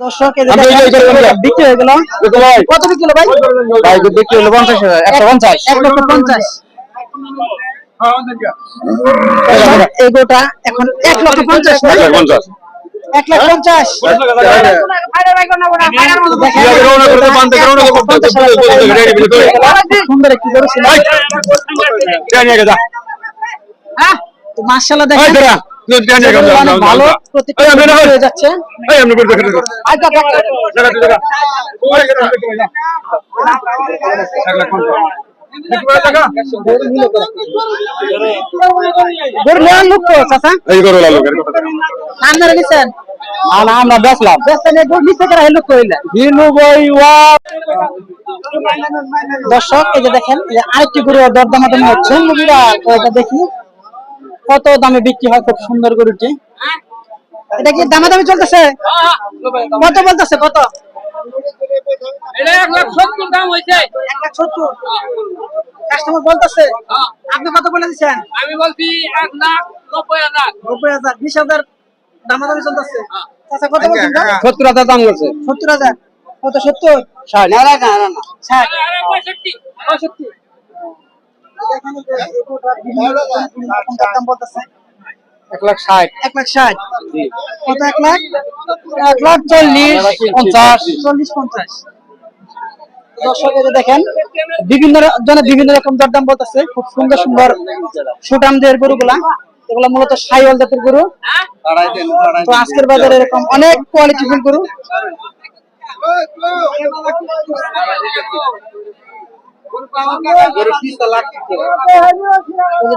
দর্শক এই যে আমি দেখেন, এই যে করে বললাম। বিক্রি হয়ে গেল কত বিক্রি হলো ভাই ভাই বিক্রি হলো পঞ্চাশ হাজার একশো পঞ্চাশ এক লক্ষ পঞ্চাশ এই এখন এক লক্ষ পঞ্চাশ পঞ্চাশ এক লাখ পঞ্চাশ সুন্দর একটি গরু ছিল তো মার্শাল্লাহ দেখেন গরুগুলো অনেক ভালো হয়ে যাচ্ছে। আমরা ওয়া দর্শক এই যে দেখেন আরেকটি গরু দরদামাদামি হচ্ছে। তো দেখি। কত দামে বিক্রি হয় খুব সুন্দর গরুটি? এটা কি দামাদামি চলতেছে? কত বলতেছে কত? কাস্টমার বলতেছে আপনি কত বলে দিচ্ছেন? আমি বলছি এক লাখ নব্বই হাজার। নব্বই হাজার বিশ হাজার দামাদামি চলতেছে। আচ্ছা কত বলছেন সত্তর হাজার দাম করছে সত্তর হাজার। কত সত্তর? ষাট। ষাট। পঁয়ষট্টি। পঁয়ষট্টি এখানে যে এগুলোটা বিভিন্ন রকম বিভিন্ন রকম দাম বলতেছে এক লাখ ষাট। এক লাখ ষাট। কত এক লাখ? এক লাখ চল্লিশ পঞ্চাশ। চল্লিশ পঞ্চাশ। দর্শক দেখেন বিভিন্ন জনে বিভিন্ন রকম দরদাম বলতেছে। খুব সুন্দর সুন্দর সুটামদের গরুগুলা। এগুলা মূলত সাইওয়াল জাতের গরু। তো আজকের বাজারে এরকম অনেক কোয়ালিটিফুল গরু।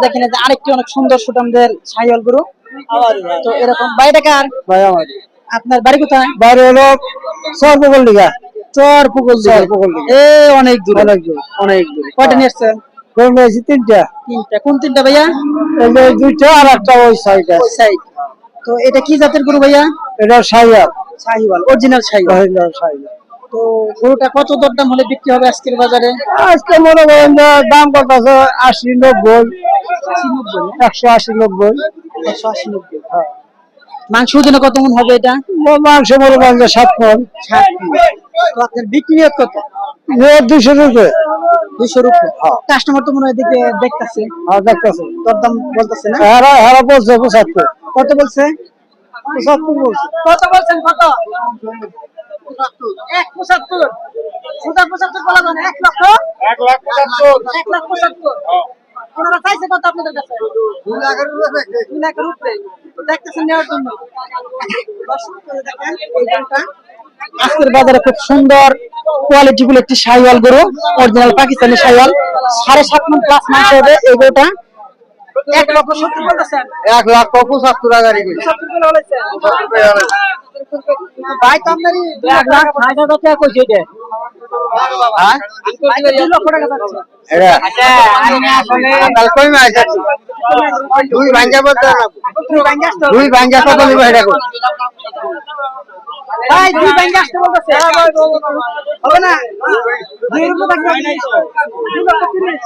দেখেন যে আরেকটি অনেক সুন্দর সুটামদের সাইওয়াল গরু। তো এরকম বাড়িটা কার? আপনার বাড়ি কোথায়? বাড়ি হলো চর পুকুর লিগা এ অনেক দূর। অনেক দূর অনেক দূর। কয়টা নিয়ে আসছেন? তিনটা। তিনটা। কোন তিনটা ভাইয়া? দুইটা আর একটা ওই সাইডে ওই সাইড তো এটা কি জাতের গরু ভাইয়া? এটা সাইয়ার শাহিওয়াল অরিজিনাল শাহিওয়াল সাইয়ার তো গরুটা কত দরদাম হলে বিক্রি হবে আজকের বাজারে? আজকে মনে করেন দাম কত আছে আশি নব্বই। আশি একশো আশি নব্বই। একশো আশি নব্বই মাংস ওজনে কত মন হবে এটা? মাংস মনে করেন যে সাত মন। তো আপনার বিক্রি কত? দুশো রুপে। দুইশো রুপি কাস্টমার তো মনে হয় এদিকে দেখতেছে। দেখতেছে। দরদাম বলতেছে না? হারা হারা বলছে পঁচাত্তর। কত বলছে? পঁচাত্তর বলছে। কত বলছেন কত? এক পঁচাত্তর। সুতা পঁচাত্তর বলা যায় এক লক্ষ। এক লাখ পঁচাত্তর। এক লাখ পঁচাত্তর। ওনারা চাইছে কত আপনাদের কাছে? দুই লাখের উপরে তো দেখতেছেন নেওয়ার জন্য। দর্শক, এই দেখেন, এই গরুটা। আজকের বাজারে খুব সুন্দর কোয়ালিটি গুলো একটি শাইওয়াল গরু অরিজিনাল পাকিস্তানি শাইওয়াল সাড়ে সাত মন প্লাস মাংস হবে এই গরুটা। এক লক্ষ সত্তর বলতেছেন? এক লাখ পঁচাত্তর হাজার। সত্তর আমদানি এক লাখ ষাট হাজার টাকা কইছে এটা? ভাই তো দুই ভাঙ্গা দুই ভাঙ্গা কত নিবে এটা? ভাই, দুই ব্যাংকে আসতে বলতেছে। হবে না? দুই রুপো থাকবে দুই লক্ষ তিরিশ।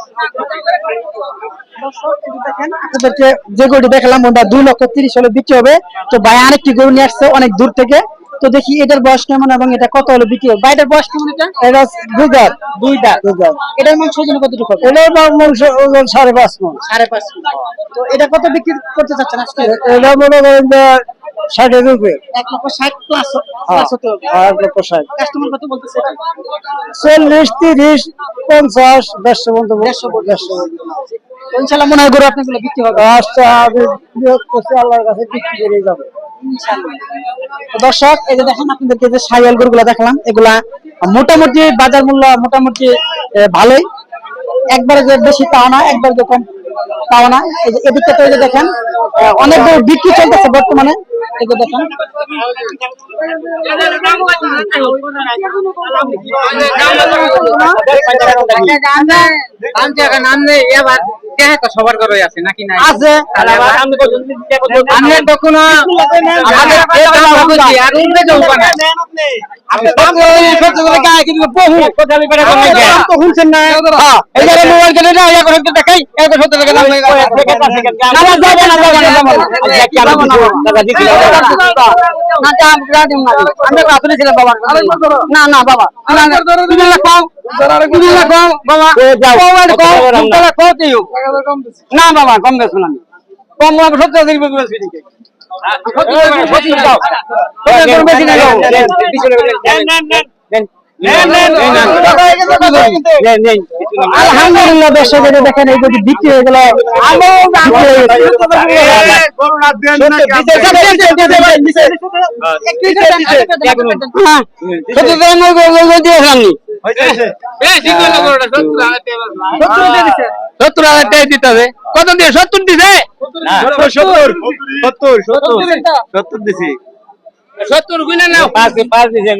আপনাদেরকে যে গরুটি দেখালাম, ওটা দুই লক্ষ তিরিশ হলে বিক্রি হবে। তো ভাই, আরেকটি গরু নিয়ে আসছে অনেক দূর থেকে। তো দেখি এটার বয়স কেমন এবং এটা কত হলে বিক্রি হবে? বয়স কেমন এটা? এটা দুই দাঁত দুই দাঁত দুই দাঁত এটার মাংস ওজন কতটুকু হবে এটার মাংস ওজন সাড়ে পাঁচ মন। সাড়ে পাঁচ মন। তো এটা কত বিক্রি করতে চাচ্ছেন আজকে? এটা মনে করেন যে ষাটের রুপে। এক লক্ষ ষাট প্লাস প্লাস হতে হবে এক লক্ষ ষাট। কাস্টমার কত বলতেছে চল্লিশ তিরিশ পঞ্চাশ দেড়শো পর্যন্ত দেড়শো দেড়শো ইনশাল্লাহ মনে হয় গরু আপনাগুলো বিক্রি হবে। আচ্ছা আমি আল্লাহর কাছে বিক্রি করে যাব। দর্শক এই যে দেখেন আপনাদেরকে যে সাইয়াল গরুগুলা দেখলাম এগুলা মোটামুটি বাজার মূল্য মোটামুটি ভালোই একবারে যে বেশি তাও না একবার যে কম তাও না এই যে এদিকে তো দেখেন অনেক বিক্রি চলতেছে বর্তমানে দেখেন আমরা তো আর উঠবে কোথালি করে কোন নাকি না হ্যাঁ এই যে মোবাইল কেটে না ইয়া করে দেখাই এই তো সত্য করে নাম না যাব না যাব না না বাবা বাবা না বাবা কম বেশ না। কম সত্য দিন বেশি আলহামদুলিল্লাহ দর্শক দেখেন এই যদি বিক্রি হয়ে গেল। সত্তর হাজার টাকা দিতে হবে। কত দিয়ে সত্তর দিছে? সত্তর সত্তর দিছি সত্তর গুণে নাও। পাঁচ পাঁচ দিছে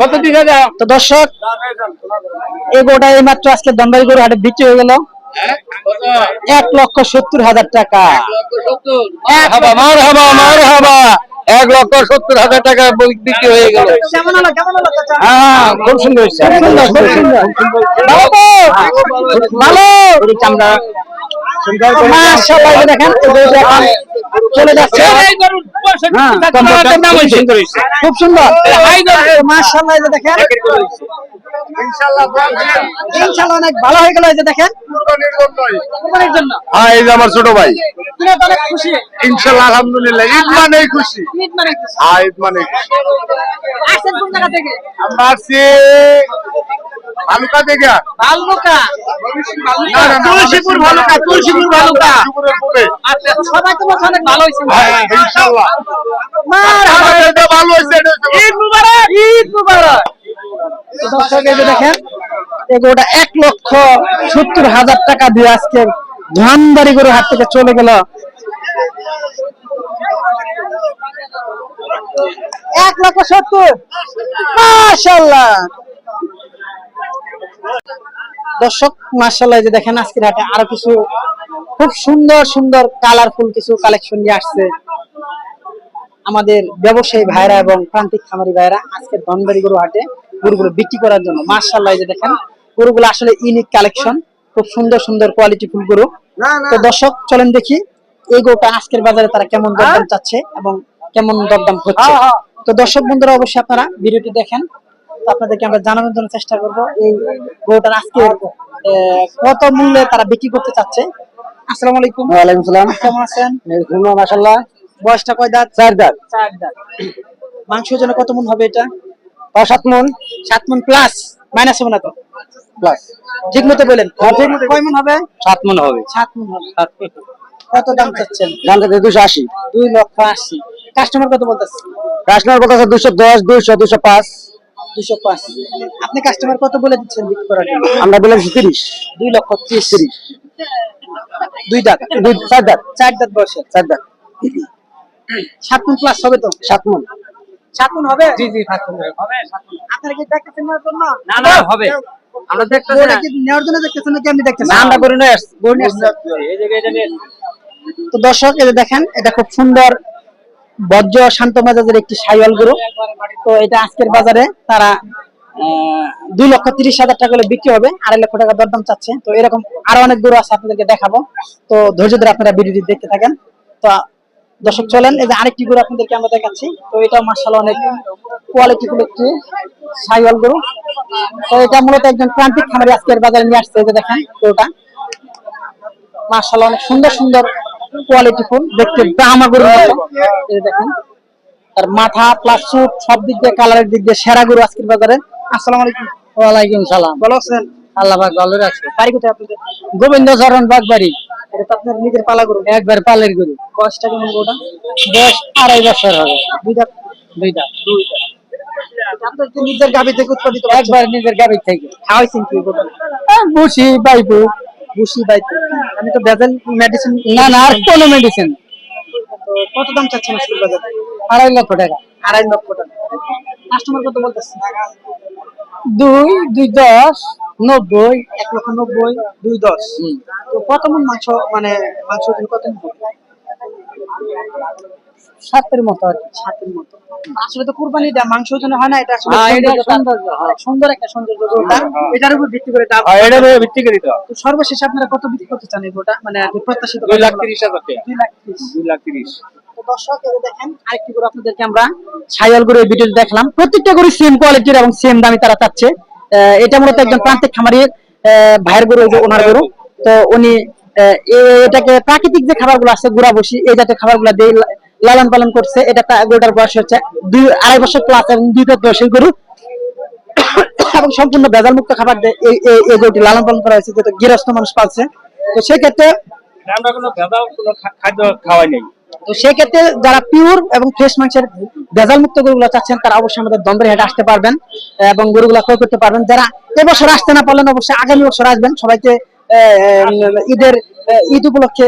কত দিছে দাও? তো দর্শক এই গোটা এই মাত্র আজকে দন্ডারি গরু হাটে বিক্রি হয়ে গেল। এক লক্ষ সত্তর হাজার টাকা। হাবা মার হাবা মার হাবা। এক লক্ষ সত্তর হাজার টাকা বিক্রি হয়ে গেল। কেমন হলো? কেমন হলো চাচা? হ্যাঁ খুব সুন্দর ভালো দেখেন। চলে যাচ্ছে। সুন্দর হয়েছে। খুব সুন্দর। দেখেন। ইনশাআল্লাহ অনেক ভালো হয়ে গেল এই যে দেখেন। হ্যাঁ এই যে আমার ছোট ভাই। ইনশাল্লাহ আলহামদুলিল্লাহ। ঈদ মানেই খুশি। মানে হ্যাঁ ঈদ মানে আমরা আসছি ভালুকা থেকে ভালুকা? তুলসীপুর ভালুকা তুলসীপুর ভালুকা। আচ্ছা সবাই তো অনেক ভালো হয়েছে। হ্যাঁ। আমাদের এটা ভালো হয়েছে ঈদ মুবারক ঈদ মুবারক। দর্শক এই দেখেন এক লক্ষ সত্তর হাজার টাকা দিয়ে আজকে ধানবাড়ি করে হাত থেকে চলে গেল। এক লক্ষ সত্তর। মাশাল্লাহ দর্শক মাশাল্লাহ এই যে দেখেন আজকের হাটে আরও কিছু খুব সুন্দর সুন্দর কালারফুল কিছু কালেকশন নিয়ে আসছে আমাদের ব্যবসায়ী ভাইরা এবং প্রান্তিক খামারি ভাইরা আজকে ধনবাড়ি গরু হাটে গরুগুলো বিক্রি করার জন্য। মার্শাল্লাহ যে দেখেন গরুগুলো আসলে ইউনিক কালেকশন খুব সুন্দর সুন্দর কোয়ালিটি ফুল গরু। তো দর্শক চলেন দেখি এই গরুটা আজকের বাজারে তারা কেমন দরদাম চাচ্ছে এবং কেমন দরদাম হচ্ছে। তো দর্শক বন্ধুরা অবশ্যই আপনারা ভিডিওটি দেখেন আপনাদেরকে আমরা জানানোর জন্য চেষ্টা করব। এই গরুটার আজকে কত মূল্যে তারা বিক্রি করতে চাচ্ছে? আসসালামু আলাইকুম। ওয়ালাইকুম সালাম। কেমন আছেন? মাশাআল্লাহ। বয়সটা কয় দাঁত? চার দাঁত। চার দাঁত। মাংস ওজনে কত মন হবে এটা? পাঁচ সাত মন। সাত মন প্লাস মাইনাস হবে না তো? প্লাস ঠিক মতো বলেন। কয় মন হবে? সাত মন হবে। সাত মন হবে। কত দাম চাচ্ছেন? দাম থেকে দুশো আশি। দুই লক্ষ আশি। কাস্টমার কত বলতেছে? কাস্টমার দুশো দশ দুইশো দুশো পাঁচ। দুশো পাঁচ। আপনি কাস্টমার কত বলে দিচ্ছেন বিক্রি করার জন্য? আমরা বলেছি তিরিশ। দুই লক্ষ ত্রিশ। তিরিশ। দুই দাঁত? দুই চার দাঁত। চার দাঁত বয়সে চার দাঁত। সাত মন প্লাস হবে তো? সাত মন। সাত মন হবে? জি জি সাত মন হবে। আপনারা কি দেখতেছেন নেওয়ার না না হবে। আমরা দেখতেছি নেওয়ার জন্য দেখতেছেন নাকি আমি দেখতেছি আমরা করে নিয়ে আসছি। গরু নিয়ে আসছেন? এটা তো দর্শক এই দেখেন এটা খুব সুন্দর বজ্র শান্ত মেজাজের একটি সাইওয়াল গরু। তো এটা আজকের বাজারে তারা দুই লক্ষ তিরিশ হাজার টাকা করে বিক্রি হবে, আড়াই লক্ষ টাকা দরদাম চাচ্ছে। তো এরকম আরও অনেক গরু আছে আপনাদেরকে দেখাবো। তো ধৈর্য ধরে আপনারা ভিডিওটি দেখতে থাকেন। তো দর্শক চলেন, এই যে আরেকটি গরু আপনাদেরকে আমরা দেখাচ্ছি। তো এটা মার্শাল অনেক কোয়ালিটি ফুল একটি সাইওয়াল গরু। তো এটা মূলত একজন প্রান্তিক খামারি আজকের বাজারে নিয়ে আসছে, এই যে দেখেন গরুটা। মার্শাল অনেক সুন্দর সুন্দর কোয়ালিটি ফুল দেখতে এই যে দেখেন তার মাথা প্লাস চুট সব দিক দিয়ে কালারের দিক দিয়ে সেরা গরু আজকের বাজারে। আসসালামু আলাইকুম। ওয়ালাইকুম সালাম। ভালো আছেন? আল্লাহ পাক ভালো রাখছে। বাড়ি কোথায় আপনাদের? গোবিন্দ চরণ বাগবাড়ি। এটা তো আপনার নিজের পালা গরু। একবার পালের গরু। বয়সটা কেমন গরুটা? বয়স আড়াই বছর হবে। দুইটা দুইটা দুইটা নিজের গাভী থেকে উৎপাদিত একবার নিজের গাভী থেকে। খাওয়াইছেন কি গরুটা? বুসি বাইপু বাইপু আমি তো ভেজাল মেডিসিন না না আর কোনো মেডিসিন কত দাম চাচ্ছেন আজকের বাজারে? আড়াই লক্ষ টাকা। আড়াই লক্ষ টাকা। কাস্টমার কত বলতেছে? দুই দুই দশ নব্বই। এক লক্ষ নব্বই দুই দশ। তো কত মন মাংস মানে মাংস কত সাতের মতো আর কি। সাতের মতো। আসলে তো কুরবানিটা মাংস জন্য হয় না এটা আসলে হ্যাঁ, হ্যাঁ। সুন্দর একটা সৌন্দর্য গরুটা এটার উপর ভিত্তি করে দাম আর এটা ভিত্তি করি তো সর্বশেষে আপনারা কত বিক্রি করতে চান এই গরুটা মানে প্রত্যাশিত দুই লাখ তিরিশ হাজার টাকা। দুই লাখ তিরিশ। দুই লাখ তিরিশ। তো দর্শক যে দেখেন আরেকটি গরু আপনাদেরকে আমরা সাইয়াল গরু ভিডিও দেখলাম। প্রত্যেকটা গরু সেম কোয়ালিটির এবং সেম দামি তারা চাচ্ছে। এটা মূলত একজন প্রান্তিক খামারির ভাইয়ের গরু ওনার গরু। তো উনি এটাকে প্রাকৃতিক যে খাবারগুলো আছে গুড়া বসি এই জাতীয় খাবারগুলো দিয়ে লা- লালন পালন করছে এটা গরুটার বয়স হচ্ছে। দুই আড়াই বছর প্লাস এবং দুই দাঁত বয়সের গরু। এবং সম্পূর্ণ ভেজাল মুক্ত খাবার দিয়ে এই গরুটি লালন পালন করা হয়েছে যেটা গৃহস্থ মানুষ পালছে। তো সেক্ষেত্রে আমরা কোনো ভেজাল কোনো খাদ্য খাওয়াই নেই। তো সেক্ষেত্রে যারা পিওর এবং ফ্রেশ মাংসের ভেজাল মুক্ত গরুগুলো চাচ্ছেন তারা অবশ্যই আমাদের দন্দরে হেঁটে আসতে পারবেন এবং গরুগুলো ক্রয় করতে পারবেন। যারা এবছর আসতে না পারলেন অবশ্যই আগামী বছর আসবেন। সবাইকে ঈদের ঈদ উপলক্ষে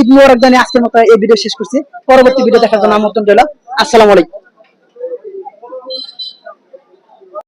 ঈদ মোবারক জানিয়ে আজকের মতো এই ভিডিও শেষ করছি। পরবর্তী ভিডিও দেখার জন্য আমন্ত্রণ রইল। আসসালামু আলাইকুম।